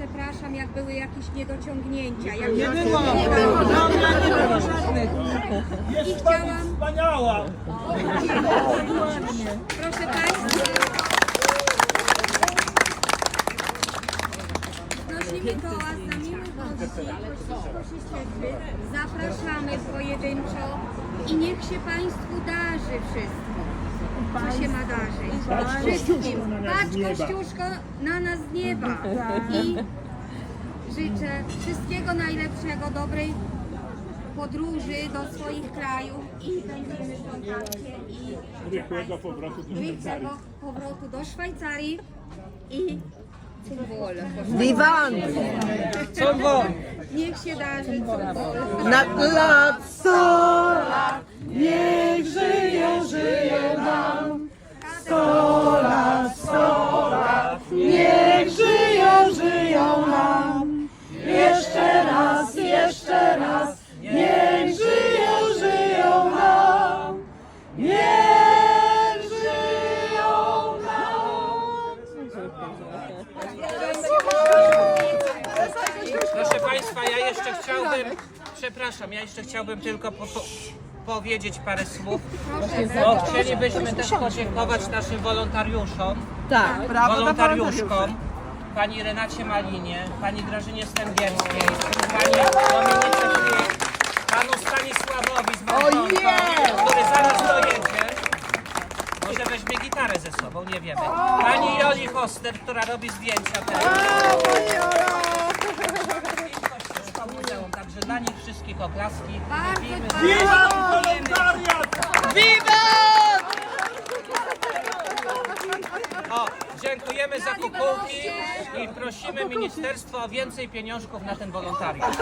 przepraszam, jak były jakieś niedociągnięcia. Jak Nie było. Nie było. Dobra, nie było żadnych. Jest pani chciałam- wspaniała! Proszę Państwa. Prosimy koła za miłych. Zapraszamy pojedynczo i niech się Państwu darzy wszystko. Co się ma darzyć? Wszystkim. Patrz Kościuszko na nas z nieba. I życzę wszystkiego najlepszego, dobrej podróży do swoich krajów i będziemy w kontakcie i Rychłego powrotu do rychłego powrotu do Szwajcarii i futbol. Diwan! Co było? Niech się darzy futbol. Na lat sto Proszę Państwa, ja jeszcze chciałbym, przepraszam, ja jeszcze chciałbym tylko po, po, powiedzieć parę słów. Bo chcielibyśmy też podziękować naszym wolontariuszom, Tak, wolontariuszkom, pani Renacie Malinie, pani Grażynie Stęgierskiej, pani Dominice ze sobą, nie wiemy. Pani Joli Hoster, która robi zdjęcia teraz. Muzeum, Także dla nich wszystkich oklaski. Witam wolontariat! O, dziękujemy za kukułki i prosimy ministerstwo o więcej pieniążków na ten wolontariat.